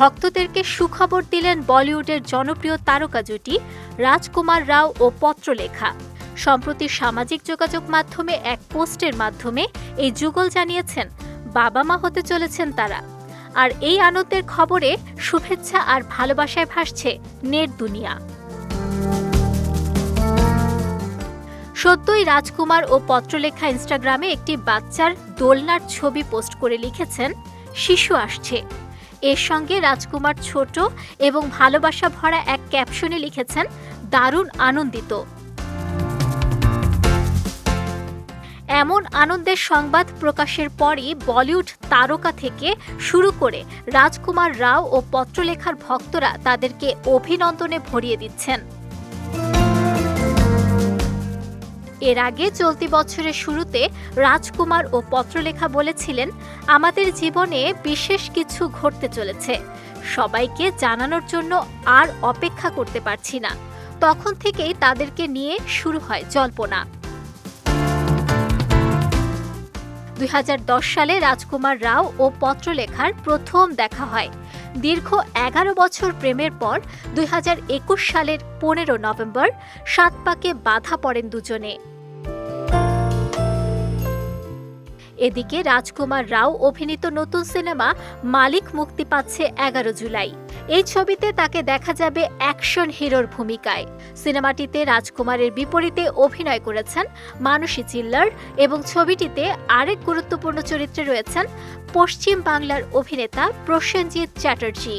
ভক্তদেরকে সুখবর দিলেন বলিউডের জনপ্রিয় তারকা জুটি রাজকুমার রাও ও পত্রলেখা। সম্প্রতি সামাজিক যোগাযোগ মাধ্যমে এক পোস্টের মাধ্যমে এই যুগল জানিয়েছেন বাবা মা হতে চলেছেন তারা। আর এই আনন্দের খবরে শুভেচ্ছা আর ভালোবাসায় ভাসছে নেট দুনিয়া। সদ্যই রাজকুমার ও পত্রলেখা ইনস্টাগ্রামে একটি বাচ্চার দোলনার ছবি পোস্ট করে লিখেছেন, শিশু আসছে। এর সঙ্গে রাজকুমার ছোট এবং ভালোবাসা ভরা এক ক্যাপশনে লিখেছেন, দারুণ আনন্দিত। এমন আনন্দের সংবাদ প্রকাশের পরই বলিউড তারকা থেকে শুরু করে রাজকুমার রাও ও পত্রলেখার ভক্তরা তাদেরকে অভিনন্দনে ভরিয়ে দিচ্ছেন। এর আগে চলতি বছরের শুরুতে রাজকুমার ও পত্রলেখা বলেছিলেন, আমাদের জীবনে বিশেষ কিছু ঘটতে চলেছে। সবাইকে জানানোর জন্য আর অপেক্ষা করতে পারছি না। তখন থেকেই তাদেরকে নিয়ে শুরু হয় জল্পনা। দুই হাজার দশ সালে রাজকুমার রাও ও পত্রলেখার প্রথম দেখা হয়। দীর্ঘ এগারো বছর প্রেমের পর দুই হাজার একুশ সালের পনেরো নভেম্বর সাত পাকে বাধা পড়েন দুজনে। এদিকে রাজকুমার রাও অভিনীত নতুন সিনেমা মালিক মুক্তি পাচ্ছে এগারো জুলাই। এই ছবিতে তাকে দেখা যাবে অ্যাকশন হিরোর ভূমিকায়। সিনেমাটিতে রাজকুমারের বিপরীতে অভিনয় করেছেন মানসী চিল্লার এবং ছবিটিতে আরেক গুরুত্বপূর্ণ চরিত্রে রয়েছেন পশ্চিম বাংলার অভিনেতা প্রসেনজিৎ চ্যাটার্জি।